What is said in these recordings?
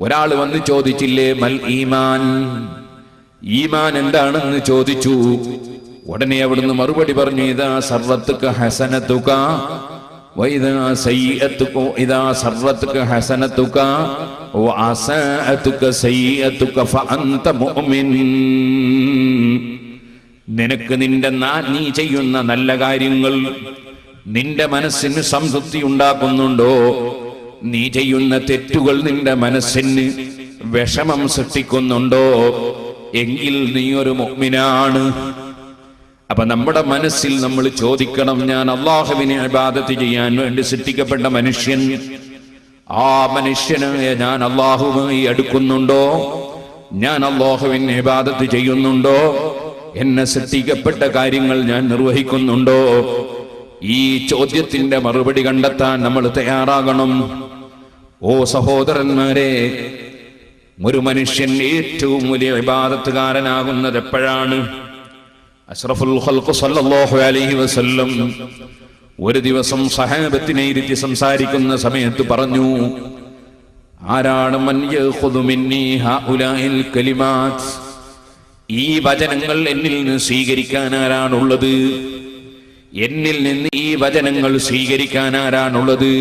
ഒരാൾ വന്ന് ചോദിച്ചില്ലേ മൽ ഈമാൻ? ഈമാൻ എന്താണെന്ന് ചോദിച്ചു. ഉടനെ അവിടുന്ന് മറുപടി പറഞ്ഞു ഇതാ സർവത്തുക്ക് ഹസനത്തുക നിനക്ക് നിന്റെ നീ ചെയ്യുന്ന നല്ല കാര്യങ്ങൾ നിന്റെ മനസ്സിന് സംതൃപ്തി ഉണ്ടാക്കുന്നുണ്ടോ? നീ ചെയ്യുന്ന തെറ്റുകൾ നിന്റെ മനസ്സിന് വിഷമം സൃഷ്ടിക്കുന്നുണ്ടോ? എങ്കിൽ നീ ഒരു മുഅ്മിനാണ് അപ്പൊ നമ്മുടെ മനസ്സിൽ നമ്മൾ ചോദിക്കണം ഞാൻ അള്ളാഹുവിനെ അബാദത്ത് ചെയ്യാൻ വേണ്ടി സൃഷ്ടിക്കപ്പെട്ട മനുഷ്യൻ ആ മനുഷ്യന് ഞാൻ അള്ളാഹുവുമായി അടുക്കുന്നുണ്ടോ? ഞാൻ അള്ളാഹുവിനെ ഇബാദത്ത് ചെയ്യുന്നുണ്ടോ? എന്നെ സൃഷ്ടിക്കപ്പെട്ട കാര്യങ്ങൾ ഞാൻ നിർവഹിക്കുന്നുണ്ടോ? ഈ ചോദ്യത്തിന്റെ മറുപടി കണ്ടെത്താൻ നമ്മൾ തയ്യാറാകണം. ഓ സഹോദരന്മാരെ ഒരു മനുഷ്യൻ ഏറ്റവും വലിയ വിവാദത്തുകാരനാകുന്നത് എപ്പോഴാണ്? അഷ്റഫുൽ സല്ലല്ലാഹു അലൈഹി വസല്ലം ഒരു ദിവസം സഹാബത്തിനെ ഇരുത്തി സംസാരിക്കുന്ന സമയത്ത് പറഞ്ഞു ആരാണ് ഈ വചനങ്ങൾ എന്നിൽ നിന്ന് സ്വീകരിക്കാൻ ആരാണുള്ളത്? എന്നിൽ നിന്ന് ഈ വചനങ്ങൾ സ്വീകരിക്കാൻ ആരാണുള്ളത്?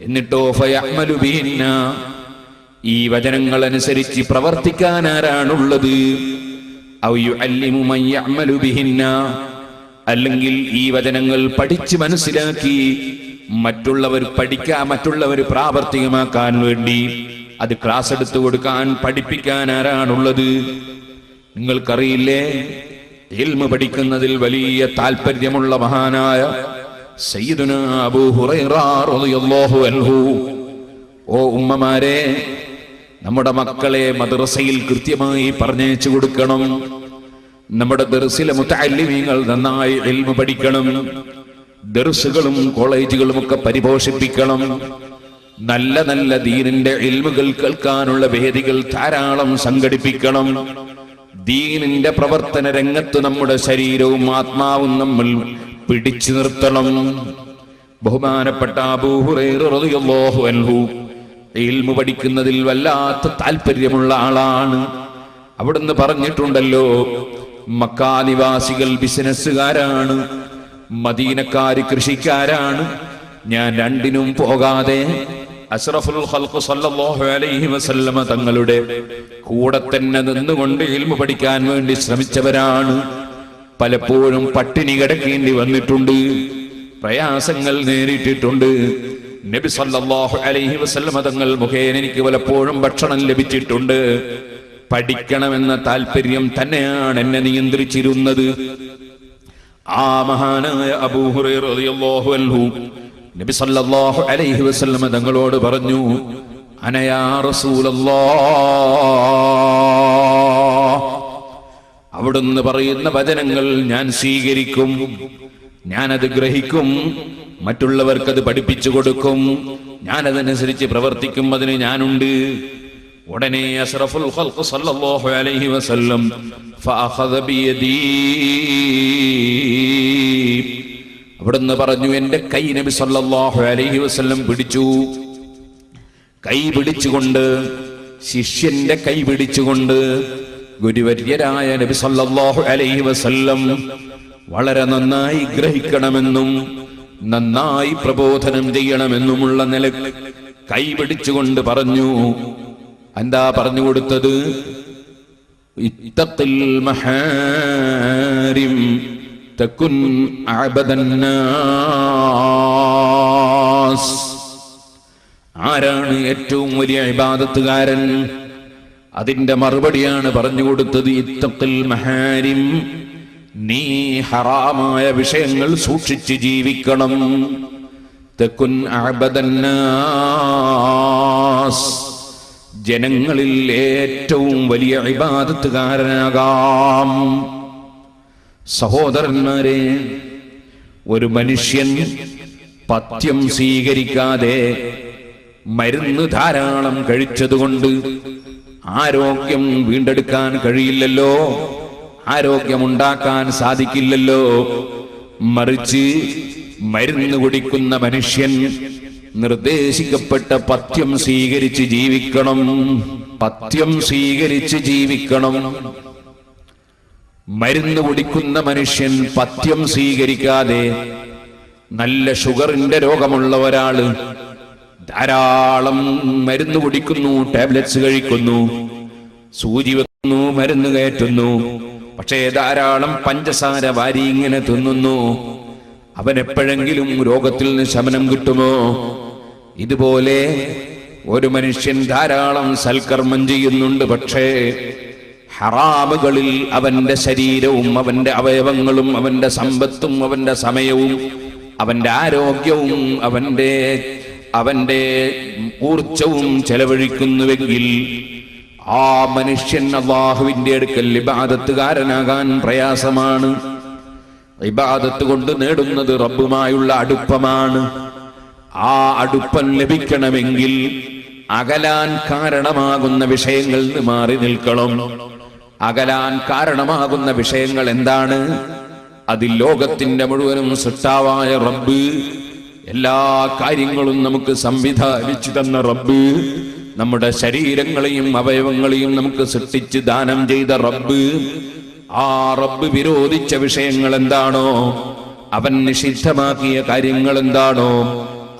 എന്നിട്ടോ ഈ വചനങ്ങൾ അനുസരിച്ച് പ്രവർത്തിക്കാൻ ആരാണുള്ളത്? അല്ലെങ്കിൽ ഈ വചനങ്ങൾ പഠിച്ച് മനസ്സിലാക്കി മറ്റുള്ളവർ പഠിക്കാൻ മറ്റുള്ളവർ പ്രാവർത്തികമാക്കാൻ വേണ്ടി അത് ക്ലാസ് എടുത്തു കൊടുക്കാൻ പഠിപ്പിക്കാൻ ആരാണുള്ളത്? നിങ്ങൾക്കറിയില്ലേ? ഇൽമ പഠിക്കുന്നതിൽ വലിയ താല്പര്യമുള്ള മഹാനായ ഓ ഉമ്മമാരെ നമ്മുടെ മക്കളെ മദ്രസയിൽ കൃത്യമായി പറഞ്ഞയച്ചു കൊടുക്കണം. നമ്മുടെ ദർസിലെ മുത്തല്ലിമീങ്ങൾ നന്നായി എൽമ പഠിക്കണം. ദർസുകളും കോളേജുകളും ഒക്കെ പരിപോഷിപ്പിക്കണം. നല്ല നല്ല ദീനിന്റെ എൽമുകൾ കേൾക്കാനുള്ള വേദികൾ ധാരാളം സംഘടിപ്പിക്കണം. ദീനിന്റെ പ്രവർത്തന രംഗത്ത് നമ്മുടെ ശരീരവും ആത്മാവും നമ്മൾ പിടിച്ചു നിർത്തണം. ബഹുമാനപ്പെട്ട അൻഹു ഇൽമു പഠിക്കുന്നതിൽ വല്ലാത്ത താല്പര്യമുള്ള ആളാണ്. അവിടുന്ന് പറഞ്ഞിട്ടുണ്ടല്ലോ മക്കാനിവാസികൾ ബിസിനസ്സുകാരാണ് മദീനക്കാര് കൃഷിക്കാരാണ്. ഞാൻ രണ്ടിനും പോകാതെ അഷ്റഫുൽ സല്ലല്ലാഹു അലൈഹി വസല്ലമ തങ്ങളുടെ കൂടെ തന്നെ നിന്നുകൊണ്ട് ഇൽമു പഠിക്കാൻ വേണ്ടി ശ്രമിച്ചവരാണ്. പലപ്പോഴും പട്ടിണി കിടക്കേണ്ടി വന്നിട്ടുണ്ട്. പ്രയാസങ്ങൾ നേരിട്ടിട്ടുണ്ട്. നബി സല്ലല്ലാഹു അലൈഹി വസല്ലമ തങ്ങൾ മുഖേന എനിക്ക് പലപ്പോഴും ഭക്ഷണം ലഭിച്ചിട്ടുണ്ട്. പഠിക്കണമെന്ന താല്പര്യം തന്നെയാണ് എന്നെ നിയന്ത്രിച്ചിരുന്നത്. ആ മഹാനായ അബൂ റളിയല്ലാഹു അൻഹു നബി സല്ലല്ലാഹു അലൈഹി വസല്ലമ തങ്ങളോട് പറഞ്ഞു അനയാ റസൂലല്ലാഹ് അവിടുന്ന് പറയുന്ന വചനങ്ങൾ ഞാൻ സ്വീകരിക്കും. ഞാനത് ഗ്രഹിക്കും. മറ്റുള്ളവർക്കത് പഠിപ്പിച്ചു കൊടുക്കും. ഞാനതനുസരിച്ച് പ്രവർത്തിക്കും. അതിന് ഞാനുണ്ട്. ഉടനെ അഷ്റഫുൽ ഖൽഖ് സല്ലല്ലാഹു അലൈഹി വസല്ലം ഫഅഖദ ബിയദീ. അവിടുന്ന് പറഞ്ഞു എന്റെ കൈ നബി സല്ലല്ലാഹു അലൈഹി വസല്ലം പിടിച്ചു. കൈ പിടിച്ചുകൊണ്ട് ശിഷ്യന്റെ കൈ പിടിച്ചുകൊണ്ട് ഗുരുവര്യരായ നബി സല്ലല്ലാഹു അലൈഹി വസല്ലം വളരെ നന്നായി ഗ്രഹിക്കണമെന്നും നന്നായി പ്രബോധനം ചെയ്യണമെന്നുമുള്ള നില കൈപിടിച്ചുകൊണ്ട് പറഞ്ഞു. എന്താ പറഞ്ഞു കൊടുത്തത്? മഹാരിം ആരാണ് ഏറ്റവും വലിയ ഇബാദത്തുകാരൻ? അതിന്റെ മറുപടിയാണ് പറഞ്ഞു കൊടുത്തത് ഇത്തഖിൽ മഹാരിം നീ ഹറാമായ വിഷയങ്ങൾ സൂക്ഷിച്ച് ജീവിക്കണം. തെക്കുൻ ജനങ്ങളിൽ ഏറ്റവും വലിയ ഇബാദത്തുകാരനാകാം. സഹോദരന്മാരെ ഒരു മനുഷ്യൻ പത്യം സ്വീകരിക്കാതെ മരുന്ന് ധാരാളം കഴിച്ചതുകൊണ്ട് ആരോഗ്യം വീണ്ടെടുക്കാൻ കഴിയില്ലല്ലോ. ആരോഗ്യമുണ്ടാക്കാൻ സാധിക്കില്ലല്ലോ. മറിച്ച് മരുന്ന് കുടിക്കുന്ന മനുഷ്യൻ നിർദ്ദേശിക്കപ്പെട്ട പഥ്യം സ്വീകരിച്ച് ജീവിക്കണം. പഥ്യം സ്വീകരിച്ച് ജീവിക്കണം. മരുന്ന് കുടിക്കുന്ന മനുഷ്യൻ പഥ്യം സ്വീകരിക്കാതെ നല്ല ഷുഗറിന്റെ രോഗമുള്ള ഒരാൾ ധാരാളം മരുന്ന് കുടിക്കുന്നു ടാബ്ലറ്റ്സ് കഴിക്കുന്നു സൂചി വെക്കുന്നു മരുന്ന് കയറ്റുന്നു. പക്ഷേ ധാരാളം പഞ്ചസാര വാരി ഇങ്ങനെ തിന്നുന്നു. അവൻ എപ്പോഴെങ്കിലും രോഗത്തിൽ നിന്ന് ശമനം കിട്ടുമോ? ഇതുപോലെ ഒരു മനുഷ്യൻ ധാരാളം സൽക്കർമ്മം ചെയ്യുന്നുണ്ട്. പക്ഷേ ഹറാമുകളിൽ അവന്റെ ശരീരവും അവന്റെ അവയവങ്ങളും അവന്റെ സമ്പത്തും അവന്റെ സമയവും അവന്റെ ആരോഗ്യവും അവന്റെ അവന്റെ ഊർജവും ചെലവഴിക്കുന്നുവെങ്കിൽ ആ മനുഷ്യൻ അള്ളാഹുവിന്റെ അടുക്കൽ ഇബാദത്തുകാരനാകാൻ പ്രയാസമാണ്. ഇബാദത്ത് കൊണ്ട് നേടുന്നത് റബ്ബുമായുള്ള അടുപ്പമാണ്. ആ അടുപ്പം ലഭിക്കണമെങ്കിൽ അകലാൻ കാരണമാകുന്ന വിഷയങ്ങളിൽ നിന്ന് മാറി നിൽക്കണം. അകലാൻ കാരണമാകുന്ന വിഷയങ്ങൾ എന്താണ്? അതിൽ ലോകത്തിന്റെ മുഴുവനും സൃഷ്ടാവായ റബ്ബ് എല്ലാ കാര്യങ്ങളും നമുക്ക് സംവിധാനിച്ചു തന്ന റബ്ബ് നമ്മുടെ ശരീരങ്ങളെയും അവയവങ്ങളെയും നമുക്ക് സൃഷ്ടിച്ച് ദാനം ചെയ്ത റബ്ബ്. ആ റബ്ബ് വിരോധിച്ച വിഷയങ്ങൾ എന്താണോ അവൻ നിഷിദ്ധമാക്കിയ കാര്യങ്ങൾ എന്താണോ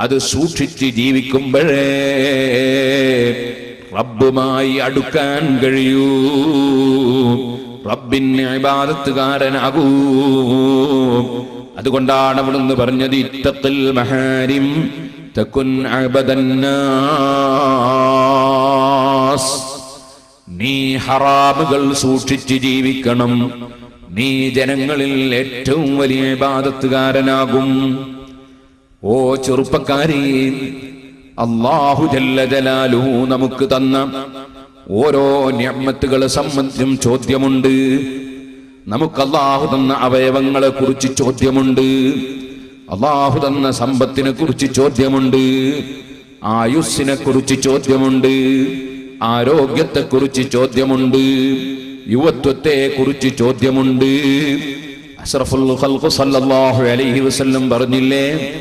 അത് സൂക്ഷിച്ച് ജീവിക്കുമ്പോഴേ റബ്ബുമായി അടുക്കാൻ കഴിയൂ. റബ്ബിന് ഇബാദത്തുകാരനാകൂ. അതുകൊണ്ടാണ് അവിടുന്ന് പറഞ്ഞത് ഇത്തത്തിൽ മഹാരിം തക്കുൻ നീ ഹറാമുകൾ സൂക്ഷിച്ച് ജീവിക്കണം. നീ ജനങ്ങളിൽ ഏറ്റവും വലിയ ബാധത്തുകാരനാകും ഓ ചെറുപ്പക്കാരി അള്ളാഹു ജല്ല ജലാലു നമുക്ക് തന്ന ഓരോ ഞമ്മത്തുകളെ സംബന്ധിച്ചും ചോദ്യമുണ്ട്. നമുക്ക് അള്ളാഹു തന്ന അവയവങ്ങളെ കുറിച്ച് ചോദ്യമുണ്ട്. അള്ളാഹു തന്ന സമ്പത്തിനെ കുറിച്ച് ചോദ്യമുണ്ട്. ആയുസ്സിനെ കുറിച്ച് ചോദ്യമുണ്ട്. ആരോഗ്യത്തെ കുറിച്ച് ചോദ്യമുണ്ട്. യുവത്വത്തെ കുറിച്ച് ചോദ്യമുണ്ട്. അഷ്റഫുൽ സല്ലല്ലാഹു അലൈഹി വസല്ലം പറഞ്ഞില്ലേ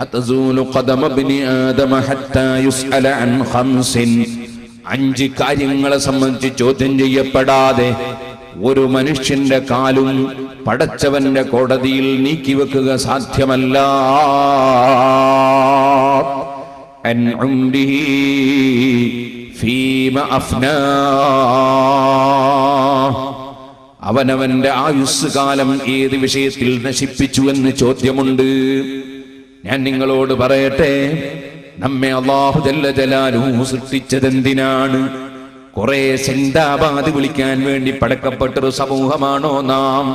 അതസൂലു ഖദമ ഇബ്നി ആദമ ഹത്താ യുസ്അല അൻ ഖംസിൻ. അഞ്ച് കാര്യങ്ങളെ സംബന്ധിച്ച് ചോദ്യം ചെയ്യപ്പെടാതെ ഒരു മനുഷ്യന്റെ കാലും പടച്ചവന്റെ കോടതിയിൽ നീക്കിവെക്കുക സാധ്യമല്ല. അവനവന്റെ ആയുസ് കാലം ഏത് വിഷയത്തിൽ നശിപ്പിച്ചു എന്ന് ചോദ്യമുണ്ട്. ഞാൻ നിങ്ങളോട് പറയട്ടെ നമ്മെ അള്ളാഹു ജല്ല ജലാലു സൃഷ്ടിച്ചതെന്തിനാണ്? കുറെ സിന്ദാബാദ് വിളിക്കാൻ വേണ്ടി പടക്കപ്പെട്ടൊരു സമൂഹമാണോ നാം?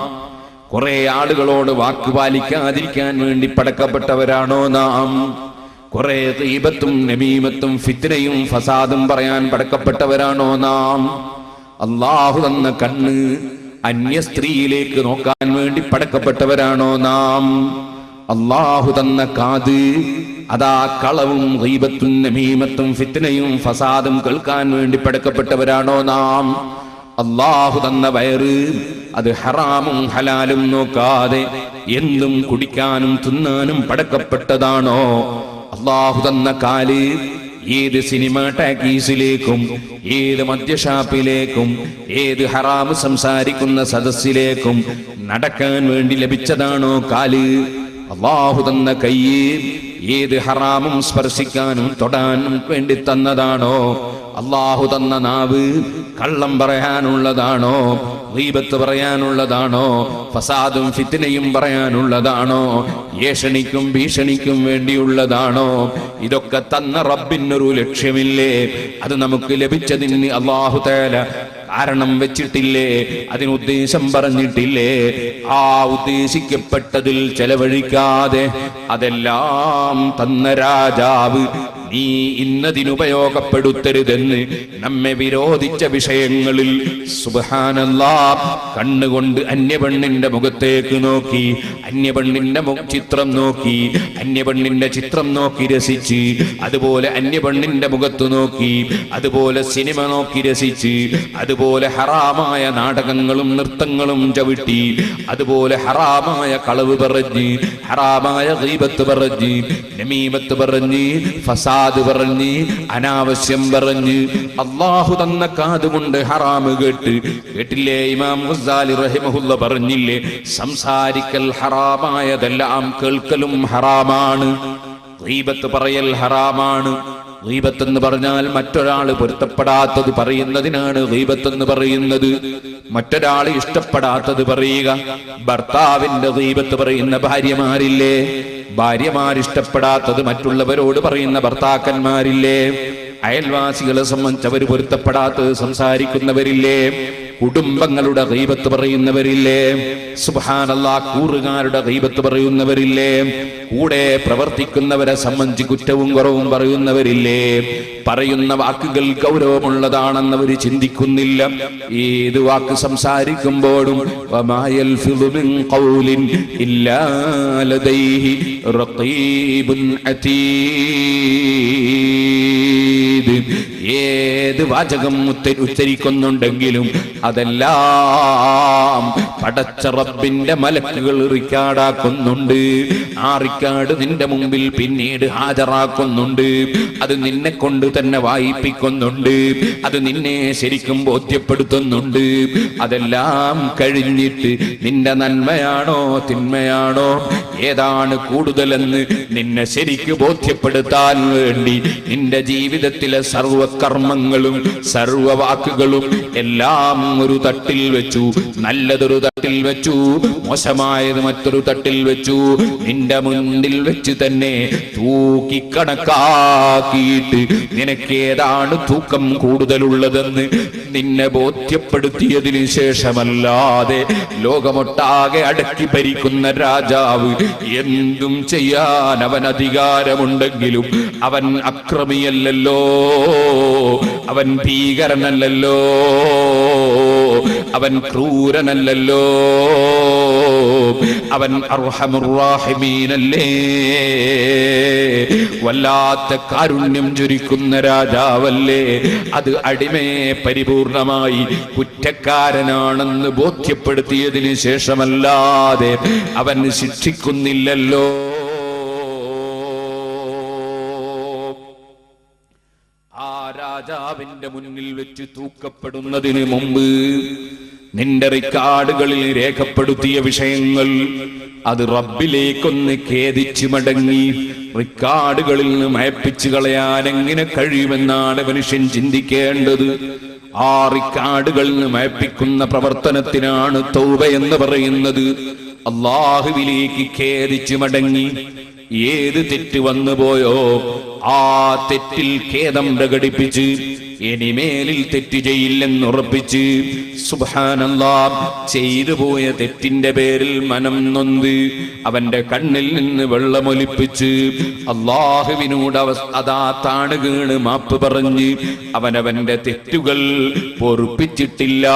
കുറെ ആളുകളോട് വാക്ക് പാലിക്കാതിരിക്കാൻ വേണ്ടി പടക്കപ്പെട്ടവരാണോ നാം? കുറെ ദീപത്തും നബീമത്തും ഫിത്തിനയും ഫസാദും പറയാൻ പടക്കപ്പെട്ടവരാണോ നാം? അള്ളാഹു തന്ന കണ്ണ് അന്യ സ്ത്രീയിലേക്ക് നോക്കാൻ വേണ്ടി പടക്കപ്പെട്ടവരാണോ നാം? അള്ളാഹു തന്ന കാത് അതാ കളവും ദൈവത്തും നമീമത്തും ഫിത്തനയും ഫസാദും കേൾക്കാൻ വേണ്ടി പടക്കപ്പെട്ടവരാണോ നാം? അള്ളാഹു തന്ന വയറ് അത് ഹറാമും ഹലാലും നോക്കാതെ എന്തും കുടിക്കാനും തിന്നാനും പടക്കപ്പെട്ടതാണോ? അള്ളാഹു തന്ന കാൽ ഏത് സിനിമ ടാക്കീസിലേക്കും ഏത് മദ്യഷാപ്പിലേക്കും ഏത് ഹറാമ് സംസാരിക്കുന്ന സദസ്സിലേക്കും നടക്കാൻ വേണ്ടി ലഭിച്ചതാണോ കാൽ? അള്ളാഹു തന്ന കൈ ഏത് ഹറാമും സ്പർശിക്കാനും തൊടാനും വേണ്ടി തന്നതാണോ? അള്ളാഹു തന്ന നാവ് കള്ളം പറയാനുള്ളതാണോ? ദീപത്ത് പറയാനുള്ളതാണോ? ഫസാദും ഫിത്തിനയും പറയാനുള്ളതാണോ? ഏഷണിക്കും ഭീഷണിക്കും വേണ്ടിയുള്ളതാണോ? ഇതൊക്കെ തന്ന റബ്ബിനൊരു ലക്ഷ്യമില്ലേ? അത് നമുക്ക് ലഭിച്ചതിന് അള്ളാഹു തേല കാരണം വെച്ചിട്ടില്ലേ? അതിനുദ്ദേശം പറഞ്ഞിട്ടില്ലേ? ആ ഉദ്ദേശിക്കപ്പെട്ടതിൽ ചെലവഴിക്കാതെ അതെല്ലാം തന്ന രാജാവ് നീ ഇന്നതിനുപയോഗപ്പെടുത്തരുതെന്ന് നമ്മെ വിരോധിച്ച വിഷയങ്ങളിൽ സുബഹാനല്ലാ കണ്ണുകൊണ്ട് അന്യപെണ്ണിന്റെ മുഖത്തേക്ക് നോക്കി അന്യപെണ്ണിന്റെ ചിത്രം നോക്കി അന്യപെണ്ണിന്റെ ചിത്രം നോക്കി രസിച്ച് അതുപോലെ അന്യപെണ്ണിന്റെ മുഖത്ത് നോക്കി അതുപോലെ സിനിമ നോക്കി രസിച്ച് അതുപോലെ ഹറാമായ നാടകങ്ങളും നൃത്തങ്ങളും ചവിട്ടി അതുപോലെ ഹറാമായ കളവ് പറഞ്ഞ് ഹറാമായ ദീപത്ത് പറഞ്ഞ് നമീമത്ത് പറഞ്ഞ് ഫസാദ് പറഞ്ഞ് അനാവശ്യം പറഞ്ഞ് അള്ളാഹു തന്ന കാതുകൊണ്ട് ഹറാമ് കേട്ട് കേട്ടില്ലേ ഇമാം ഗസാലി റഹിമഹുല്ല പറഞ്ഞില്ലേ സംസാരിക്കൽ ഹറാമായതെല്ലാം കേൾക്കലും ഹറാമാണ് ദീപത്ത് പറയൽ ഹറാമാണ് ഗീബത്ത് എന്ന് പറഞ്ഞാൽ മറ്റൊരാൾ പൊരുത്തപ്പെടാത്തത് പറയുന്നതിനാണ് ഗീബത്ത് എന്ന് പറയുന്നത്. മറ്റൊരാൾ ഇഷ്ടപ്പെടാത്തത് പറയുക. ഭർത്താവിന്റെ ഗീബത്ത് പറയുന്ന ഭാര്യമാരില്ലേ? ഭാര്യമാരിഷ്ടപ്പെടാത്തത് മറ്റുള്ളവരോട് പറയുന്ന ഭർത്താക്കന്മാരില്ലേ? അയൽവാസികളെ സംബന്ധിച്ച് അവർ പൊരുത്തപ്പെടാത്തത് സംസാരിക്കുന്നവരില്ലേ? കുടുംബങ്ങളുടെ ദൈവത്ത് പറയുന്നവരില്ലേ? സുഹാനല്ലാ കൂറുകാരുടെ ദൈവത്ത് പറയുന്നവരില്ലേ? കൂടെ പ്രവർത്തിക്കുന്നവരെ സംബന്ധിച്ച് കുറ്റവും കുറവും പറയുന്നവരില്ലേ? പറയുന്ന വാക്കുകൾ ഗൗരവമുള്ളതാണെന്ന് അവർ ചിന്തിക്കുന്നില്ല. ഏത് വാക്ക് സംസാരിക്കുമ്പോഴും വമാ ഏത് വാചകം ഉച്ചരിക്കുന്നുണ്ടെങ്കിലും അതെല്ലാം പടച്ച റബ്ബിന്റെ മലക്കുകൾ റിക്കാർഡാക്കുന്നുണ്ട്. ആ റിക്കാർഡ് നിന്റെ മുമ്പിൽ പിന്നീട് ഹാജരാക്കുന്നുണ്ട്. അത് നിന്നെ കൊണ്ട് തന്നെ വായിപ്പിക്കുന്നുണ്ട്. അത് നിന്നെ ശരിക്കും ബോധ്യപ്പെടുത്തുന്നുണ്ട്. അതെല്ലാം കഴിഞ്ഞിട്ട് നിന്റെ നന്മയാണോ തിന്മയാണോ? ഏതാണ് കൂടുതലെന്ന് നിന്നെ ശരിക്ക് ബോധ്യപ്പെടുത്താൻ വേണ്ടി നിന്റെ ജീവിതത്തിലെ സർവകർമ്മങ്ങളും സർവവാക്കുകളും എല്ലാം ഒരു തട്ടിൽ വെച്ചു. നല്ലതൊരു തട്ടിൽ വെച്ചു. മോശമായത് മറ്റൊരു തട്ടിൽ വെച്ചു. നിന്റെ മുന്നിൽ വെച്ച് തന്നെ തൂക്കി കണക്കാക്കിയിട്ട് നിനക്കേതാണ് തൂക്കം കൂടുതലുള്ളതെന്ന് നിന്നെ ബോധ്യപ്പെടുത്തിയതിന് ശേഷമല്ലാതെ ലോകമൊട്ടാകെ അടക്കി ഭരിക്കുന്ന രാജാവ് എന്തും ചെയ്യാൻ അവൻ അധികാരമുണ്ടെങ്കിലും അവൻ അക്രമിയല്ലല്ലോ. അവൻ ഭീകരനല്ലല്ലോ. അവൻ ക്രൂരനല്ലല്ലോ. അവൻ അർഹമുറാഹിമീനല്ലേ വല്ലാത്ത കാരുണ്യം ചുരിക്കുന്ന രാജാവല്ലേ. അത് അടിമയെ പരിപൂർണമായി കുറ്റക്കാരനാണെന്ന് ബോധ്യപ്പെടുത്തിയതിന് ശേഷമല്ലാതെ അവൻ ശിക്ഷിക്കുന്നില്ലല്ലോ. ആ രാജാവിന്റെ മുന്നിൽ വെച്ച് തൂക്കപ്പെടുന്നതിന് മുമ്പ് നിന്റെ റിക്കാർഡുകളിൽ രേഖപ്പെടുത്തിയ വിഷയങ്ങൾ അത് റബ്ബിലേക്കൊന്ന് ഖേദിച്ചു മടങ്ങി റിക്കാർഡുകളിൽ നിന്ന് മയപ്പിച്ചു കളയാൻ എങ്ങനെ കഴിയുമെന്നാണ് മനുഷ്യൻ ചിന്തിക്കേണ്ടത്. ആ റിക്കാർഡുകളിൽ നിന്ന് മയപ്പിക്കുന്ന പ്രവർത്തനത്തിനാണ് തൗബ എന്ന് പറയുന്നത്. അള്ളാഹുവിലേക്ക് ഖേദിച്ചു മടങ്ങി ഏത് തെറ്റ് വന്നു പോയോ ആ തെറ്റിൽ ഖേദം പ്രകടിപ്പിച്ച് ഇനിമേലിൽ തെറ്റ് ചെയ്യില്ലെന്നുറപ്പിച്ച് സുബാനല്ലാ ചെയ്തു പോയ തെറ്റിന്റെ പേരിൽ മനം നൊന്ത് അവന്റെ കണ്ണിൽ നിന്ന് വെള്ളമൊലിപ്പിച്ച് അള്ളാഹുവിനോട് അവ അതാ താണുകേണ് മാപ്പ് പറഞ്ഞ് അവനവന്റെ തെറ്റുകൾ പൊറുപ്പിച്ചിട്ടില്ല